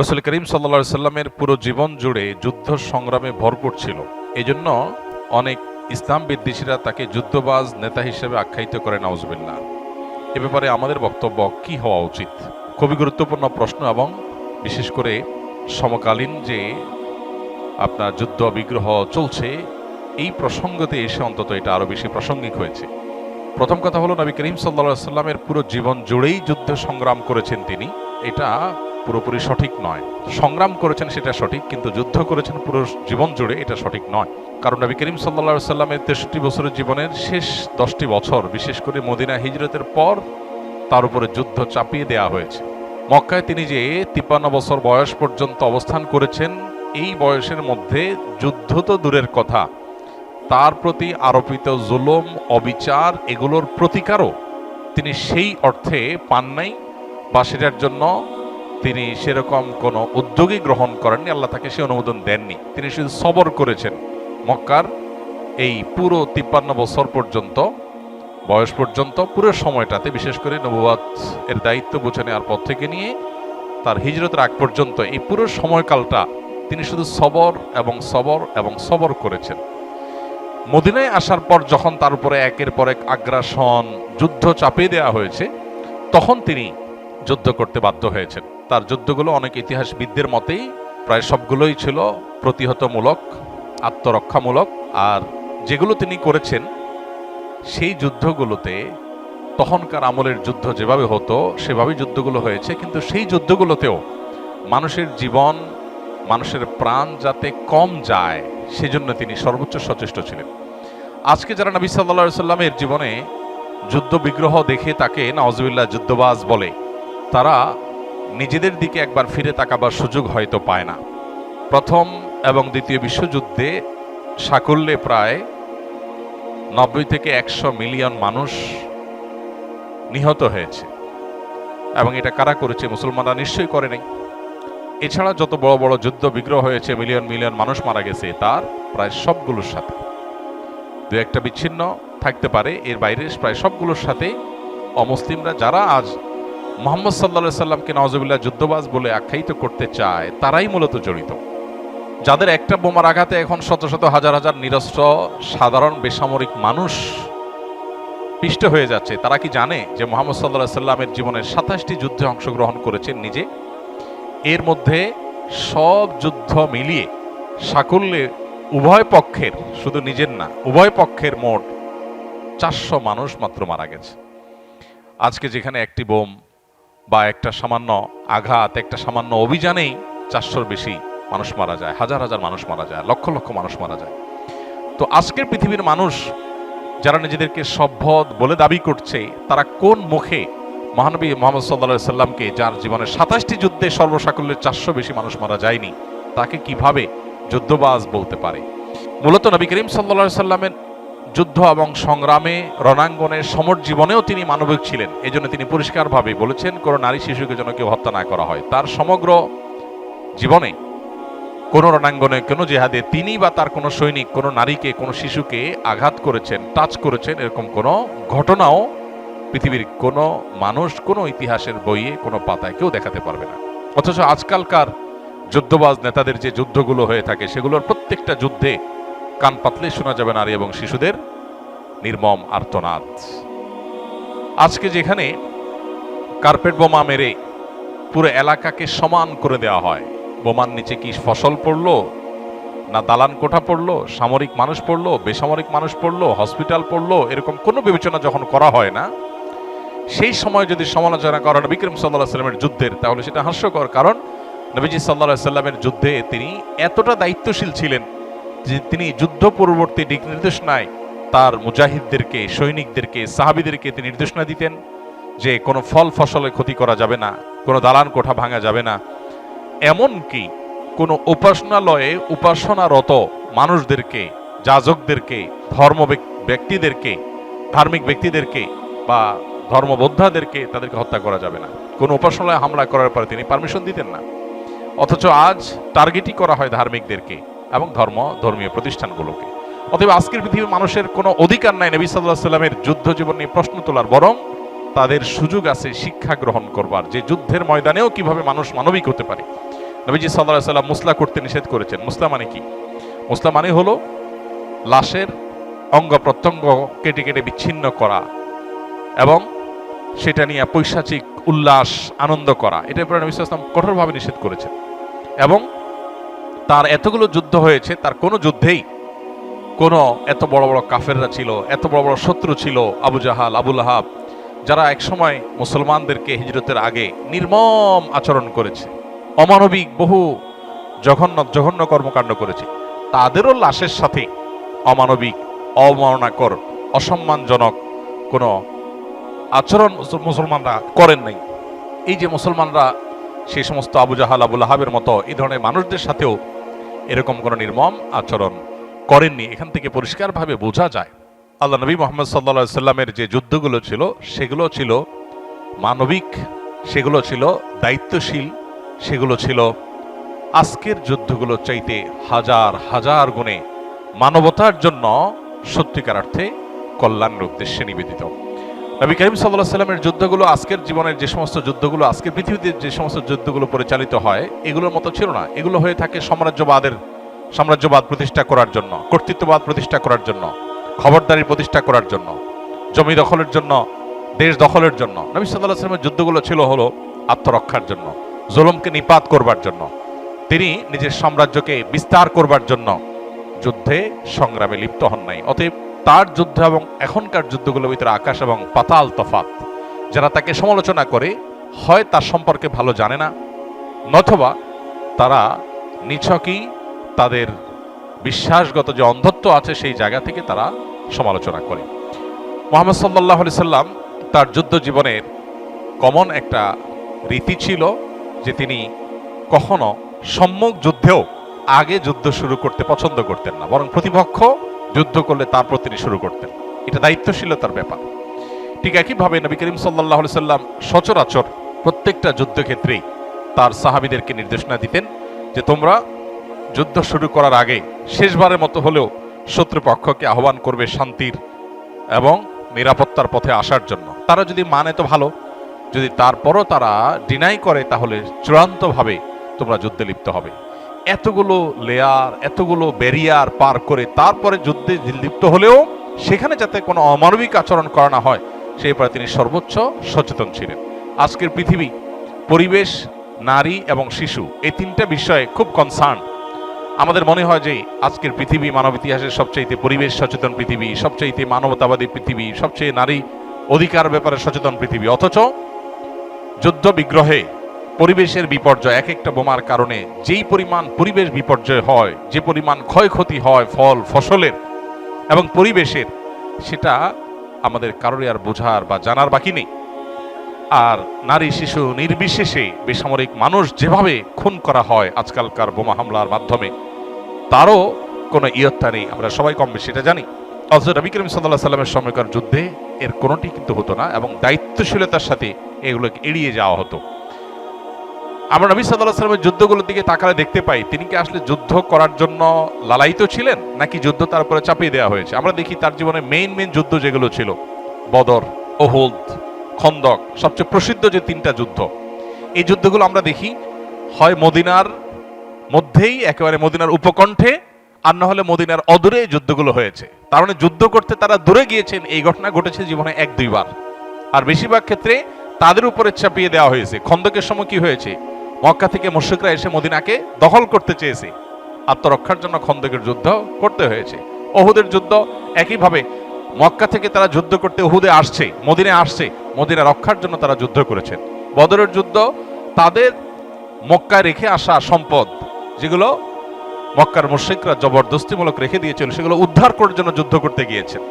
রসুল করিম সাল্লা সাল্লামের পুরো জীবন জুড়ে যুদ্ধ সংগ্রামে ভরপুর ছিল। এজন্য অনেক ইসলাম বিদ্বেষীরা তাকে যুদ্ধবাজ নেতা হিসেবে আখ্যায়িত করে নওয়াজবিল্লা এ ব্যাপারে আমাদের বক্তব্য কি হওয়া উচিত? খুবই গুরুত্বপূর্ণ প্রশ্ন এবং বিশেষ করে সমকালীন যে আপনার যুদ্ধ বিগ্রহ চলছে, এই প্রসঙ্গতে এসে অন্তত এটা আরও বেশি প্রাসঙ্গিক হয়েছে। প্রথম কথা হলো, নবী করিম সাল্লা সাল্লামের পুরো জীবন জুড়েই যুদ্ধ সংগ্রাম করেছেন তিনি। এটা পুরোপুরি সঠিক নয়। সংগ্রাম করেছেন সেটা সঠিক, কিন্তু যুদ্ধ করেছেন পুরো জীবন জুড়ে এটা সঠিক নয়। কারণ নবী করিম সাল্লা সাল্লামের তেষট্টি বছরের জীবনের শেষ দশটি বছর, বিশেষ করে মদিনা হিজরতের পর, তার উপরে যুদ্ধ চাপিয়ে দেওয়া হয়েছে। মক্কায় তিনি যে তিপ্পান্ন বছর বয়স পর্যন্ত অবস্থান করেছেন, এই বয়সের মধ্যে যুদ্ধ তো দূরের কথা। তার প্রতি আরোপিত জুলম, অবিচার এগুলোর প্রতিকারও তিনি সেই অর্থে পান নাই। বা সেটার জন্য তিনি সেরকম কোনো উদ্যোগই গ্রহণ করেননি, আল্লাহ তাকে সে অনুমোদন দেননি। তিনি শুধু সবর করেছেন। মক্কার এই পুরো তিপ্পান্ন বছর পর্যন্ত, বয়স পর্যন্ত, পুরো সময়টাতে, বিশেষ করে নবুয়াত এর দায়িত্ব বুঝে নেওয়ার পর থেকে নিয়ে, তার হিজরতের আগ পর্যন্ত, এই পুরো সময়কালটা তিনি শুধু সবর এবং সবর এবং সবর করেছেন। মদিনায় আসার পর যখন তার উপরে একের পর এক আগ্রাসন, যুদ্ধ চাপিয়ে দেওয়া হয়েছে, তখন তিনি যুদ্ধ করতে বাধ্য হয়েছেন। তার যুদ্ধগুলো অনেক ইতিহাসবিদদের মতেই প্রায় সবগুলোই ছিল প্রতিহতমূলক, আত্মরক্ষামূলক, আর যেগুলো তিনি করেছেন, সেই যুদ্ধগুলোতে তখনকার আমলের যুদ্ধ যেভাবে হতো সেভাবেই যুদ্ধগুলো হয়েছে, কিন্তু সেই যুদ্ধগুলোতেও মানুষের জীবন, মানুষের প্রাণ যাতে কম যায়, সেজন্য তিনি সর্বোচ্চ সচেষ্ট ছিলেন। আজকে যারা নবী সাল্লা সাল্লামের জীবনে যুদ্ধ বিগ্রহ দেখে তাকে নওয়াজবিল্লাহ যুদ্ধবাজ বলে, তারা নিজেদের দিকে একবার ফিরে তাকাবার সুযোগ হয়তো পায় না। প্রথম এবং দ্বিতীয় বিশ্বযুদ্ধে সাকল্যে প্রায় নব্বই থেকে একশো মিলিয়ন মানুষ নিহত হয়েছে। এবং এটা কারা করেছে মুসলমানরা নিশ্চয়ই করে এছাড়া যত বড় বড় যুদ্ধ বিগ্রহ হয়েছে, মিলিয়ন মিলিয়ন মানুষ মারা গেছে, তার প্রায় সবগুলোর সাথে। দু একটা বিচ্ছিন্ন থাকতে পারে, এর বাইরে প্রায় সবগুলোর সাথে অমুসলিমরা যারা আজ মোহাম্মদ সাল্লা সাল্লামকে নওয়াজবিল্লাহ যুদ্ধবাজ বলে আখ্যায়িত করতে চায়, তারাই মূলত জড়িত। যাদের একটা বোমার আঘাতে এখন শত শত হাজার হাজার নিরস্ত্র, সাধারণ বেসামরিক মানুষ পিষ্ট হয়ে যাচ্ছে, তারা কি জানে যে মোহাম্মদ সাল্লাহ সাল্লামের জীবনের সাতাশটি যুদ্ধে অংশগ্রহণ করেছেন নিজে? এর মধ্যে সব যুদ্ধ মিলিয়ে সাকল্যে উভয় পক্ষের, শুধু নিজের না, উভয় পক্ষের মোট চারশো মানুষ মাত্র মারা গেছে। আজকে যেখানে একটি বোম বা একটা সামান্য আঘাত, একটা সামান্য অভিযানেই চারশোর বেশি মানুষ মারা যায়, হাজার হাজার মানুষ মারা যায়, লক্ষ লক্ষ মানুষ মারা যায়। তো আজকের পৃথিবীর মানুষ যারা নিজেদেরকে সভ্য বলে দাবি করছে, তারা কোন মুখে মহানবী মোহাম্মদ সাল্লা সাল্লামকে যার জীবনের সাতাশটি যুদ্ধে সর্বসাকল্যের চারশো বেশি মানুষ মারা যায়নি, তাকে কীভাবে যুদ্ধবাজ বলতে পারে? মূলত নবী করিম সাল্লা সাল্লামের যুদ্ধ এবং সংগ্রামে রণাঙ্গনের সমর জীবনেও তিনি মানবিক ছিলেন। এজন্য তিনি পরিষ্কারভাবে বলেছেন, কোনো নারী শিশুকে যেন কেউ হত্যা না করা হয়। তার সমগ্র জীবনে কোনো রণাঙ্গনে, কোনো জেহাদে তিনি বা তার কোনো সৈনিক, কোনো নারীকে, কোনো শিশুকে আঘাত করেছেন, টাচ করেছেন, এরকম কোনো ঘটনাও পৃথিবীর কোনো মানুষ, কোনো ইতিহাসের বইয়ে, কোনো পাতায় কেউ দেখাতে পারবে না। অথচ আজকালকার যুদ্ধবাজ নেতাদের যে যুদ্ধগুলো হয়ে থাকে, সেগুলোর প্রত্যেকটা যুদ্ধে কান পাতলে শোনা যাবে নারী এবং শিশুদের নির্মম আর্তনাদ। আজকে যেখানে কার্পেট বোমা মেরে পুরো এলাকাকে সমান করে দেওয়া হয়, বোমার নিচে কি ফসল পড়ল, না দালান কোঠা পড়ল, সামরিক মানুষ পড়ল, বেসামরিক মানুষ পড়ল, হসপিটাল পড়ল, এরকম কোনো বিবেচনা যখন করা হয় না, সেই সময় যদি সমালোচনা করা হয় বিক্রম সাল্লাহ সাল্লামের যুদ্ধের, তাহলে সেটা হাস্যকর। কারণ নবীজি সাল্লাহ সাল্লামের যুদ্ধে তিনি এতটা দায়িত্বশীল ছিলেন যে তিনি যুদ্ধ পূর্ববর্তী দিক নির্দেশনায় তার মুজাহিদদেরকে, সৈনিকদেরকে, সাহাবিদেরকে তিনি নির্দেশনা দিতেন যে কোনো ফল ফসলে ক্ষতি করা যাবে না, কোনো দালান কোঠা ভাঙা যাবে না। এমনকি কোনো উপাসনালয়ে উপাসনারত মানুষদেরকে, যাজকদেরকে, ধর্ম ব্যক্তিদেরকে, ধার্মিক ব্যক্তিদেরকে বা ধর্মবোদ্ধাদেরকে তাদেরকে হত্যা করা যাবে না। কোনো উপাসনালয়ে হামলা করার পরে তিনি পারমিশন দিতেন না। অথচ আজ টার্গেটই করা হয় ধার্মিকদেরকে। এবং ধর্ম, ধর্মীয় প্রতিষ্ঠানগুলোকে। অতএব আজকের পৃথিবীর মানুষের কোনো অধিকার নাই নবী সাল্লাহ সাল্লামের যুদ্ধ জীবন নিয়ে প্রশ্ন তোলার, বরং তাদের সুযোগ আছে শিক্ষা গ্রহণ করবার। যে যুদ্ধের ময়দানেও কীভাবে মানুষ মানবিক হতে পারে। নবীজি সাল্লাহ সাল্লাম মুসলা করতে নিষেধ করেছেন। মুসলা মানে কি? মুসলা মানে হলো লাশের অঙ্গ প্রত্যঙ্গ কেটে কেটে বিচ্ছিন্ন করা এবং সেটা নিয়ে পৈশাচিক উল্লাস, আনন্দ করা। এটার উপরে নবী সাল্লাম কঠোরভাবে নিষেধ করেছেন। এবং তার এতগুলো যুদ্ধ হয়েছে, তার কোনো যুদ্ধেই কোনো এত বড় বড় কাফেররা ছিল, এত বড় বড় শত্রু ছিল আবু জাহাল আবুল আহাব যারা একসময় মুসলমানদেরকে হিজরতের আগে নির্মম আচরণ করেছে, অমানবিক বহু জঘন্য জঘন্য কর্মকাণ্ড করেছে। তাদেরও লাশের সাথে অমানবিক অবমাননাকর অসম্মানজনক কোনো আচরণ মুসলমানরা করেন নাই। এই যে মুসলমানরা সেই সমস্ত আবু জাহাল আবুল আহাবের মতো এই ধরনের মানুষদের সাথেও এরকম কোনো নির্মম আচরণ করেননি। এখান থেকে পরিষ্কারভাবে বোঝা যায়, আল্লাহ নবী মোহাম্মদ সাল্লা সাল্লামের যে যুদ্ধগুলো ছিল, সেগুলো ছিল মানবিক, সেগুলো ছিল দায়িত্বশীল, সেগুলো ছিল আজকের যুদ্ধগুলো চাইতে হাজার হাজার গুণে মানবতার জন্য সত্যিকার অর্থে কল্যাণের উদ্দেশ্যে নিবেদিত। নবী করিম সাল্লাহ সাল্লামের যুদ্ধগুলো, আজকের জীবনের যে সমস্ত যুদ্ধগুলো আজকে পৃথিবীতে যে সমস্ত যুদ্ধগুলো পরিচালিত হয়, এগুলোর মতো ছিল না। এগুলো হয়ে থাকে সাম্রাজ্যবাদের, সাম্রাজ্যবাদ প্রতিষ্ঠা করার জন্য, কর্তৃত্ববাদ প্রতিষ্ঠা করার জন্য, খবরদারি প্রতিষ্ঠা করার জন্য, জমি দখলের জন্য, দেশ দখলের জন্য। নবী সাল্লাহ সাল্লামের যুদ্ধগুলো ছিল হলো আত্মরক্ষার জন্য, জুলুমকে নিপাত করবার জন্য, তিনি নিজের সাম্রাজ্যকে বিস্তার করবার জন্য যুদ্ধে সংগ্রামে লিপ্ত হন নাই। অতএব তার যুদ্ধ এবং এখনকার যুদ্ধগুলোর ভিতরে আকাশ এবং পাতাল তফাত যারা তাকে সমালোচনা করে, হয় তার সম্পর্কে ভালো জানে না, নথবা তারা নিছকই তাদের বিশ্বাসগত যে অন্ধত্ব আছে সেই জায়গা থেকে তারা সমালোচনা করে। মোহাম্মদ সাল্লাহ আলি সাল্লাম তার যুদ্ধ জীবনের কমন একটা রীতি ছিল যে তিনি কখনো সম্মুখ যুদ্ধেও আগে যুদ্ধ শুরু করতে পছন্দ করতেন না, বরং প্রতিপক্ষ যুদ্ধ করলে তারপর তিনি শুরু করতেন। এটা দায়িত্বশীলতার ব্যাপার। ঠিক একইভাবে নবী করিম সাল্লাহ সাল্লাম সচরাচর প্রত্যেকটা যুদ্ধক্ষেত্রেই তার সাহাবিদেরকে নির্দেশনা দিতেন যে তোমরা যুদ্ধ শুরু করার আগে শেষবারের মতো হলেও শত্রুপক্ষকে আহ্বান করবে শান্তির এবং নিরাপত্তার পথে আসার জন্য। তারা যদি মানে তো ভালো, যদি তারপরও তারা ডিনাই করে তাহলে চূড়ান্তভাবে তোমরা যুদ্ধে লিপ্ত হবে। এতগুলো লেয়ার এতগুলো ব্যারিয়ার পার করে তারপরে যুদ্ধে লিপ্ত হলেও সেখানে যাতে কোনো অমানবিক আচরণ করা না হয়, সেই ব্যাপারে তিনি সর্বোচ্চ সচেতন ছিলেন। আজকের পৃথিবী, পরিবেশ, নারী এবং শিশু, এই তিনটা বিষয়ে খুব কনসার্ন আমাদের মনে হয় যে আজকের পৃথিবী মানব ইতিহাসের সবচাইতে পরিবেশ সচেতন পৃথিবী, সবচাইতে মানবতাবাদী পৃথিবী, সবচেয়ে নারী অধিকার ব্যাপারে সচেতন পৃথিবী। অথচ যুদ্ধ বিগ্রহে পরিবেশের বিপর্যয় এক একটা বোমার কারণে যেই পরিমাণ পরিবেশ বিপর্যয় হয়, যে পরিমাণ ক্ষয়ক্ষতি হয় ফল, ফসলের এবং পরিবেশের, সেটা আমাদের কারোরই আর বোঝার বা জানার বাকি নেই। আর নারী, শিশু নির্বিশেষে বেসামরিক মানুষ যেভাবে খুন করা হয় আজকালকার বোমা হামলার মাধ্যমে, তারও কোনো ইয়ত্তা নেই। আমরা সবাই কম বেশি, এটা জানি। অথচ নবী করিম সাল্লাহ সাল্লামের সময়কার যুদ্ধে এর কোনোটি কিন্তু হতো না এবং দায়িত্বশীলতার সাথে এগুলোকে এড়িয়ে যাওয়া হতো। আমরা নবী সাল্লাহ সাল্লামের যুদ্ধগুলোর দিকে তাকালে দেখতে পাই, তিনি কি আসলে যুদ্ধ করার জন্য লালায়িত ছিলেন, নাকি যুদ্ধ তার উপরে চাপিয়ে দেওয়া হয়েছে? আমরা দেখি তার জীবনে মেইন মেইন যুদ্ধ যেগুলো ছিল, বদর ওহুদ খন্দক, সবচেয়ে প্রসিদ্ধ যে তিনটা যুদ্ধ। এই যুদ্ধগুলো আমরা দেখি, হয় মদিনার মধ্যেই, একেবারে মদিনার উপকণ্ঠে, আর না হলে মদিনার অদূরে যুদ্ধগুলো হয়েছে। তার মানে যুদ্ধ করতে তারা দূরে গিয়েছেন, এই ঘটনা ঘটেছে জীবনে এক দুইবার। আর বেশিরভাগ ক্ষেত্রে তাদের উপরে চাপিয়ে দেওয়া হয়েছে। খন্দকের সময় কি হয়েছে? মক্কা থেকে মুশ্রিকরা এসে মদিনাকে দখল করতে চেয়েছে। আত্মরক্ষার জন্য খন্দকের যুদ্ধ করতে হয়েছে। অহুদের যুদ্ধ একইভাবে মক্কা থেকে তারা যুদ্ধ করতে ওহুদে আসছে মদিনে আসছে, মদিনা রক্ষার জন্য তারা যুদ্ধ করেছেন। বদরের যুদ্ধ তাদের মক্কায় রেখে আসা সম্পদ, যেগুলো মক্কার মুশ্রিকরা জবরদস্তিমূলক রেখে দিয়েছিল, সেগুলো উদ্ধার করার জন্য যুদ্ধ করতে গিয়েছেন।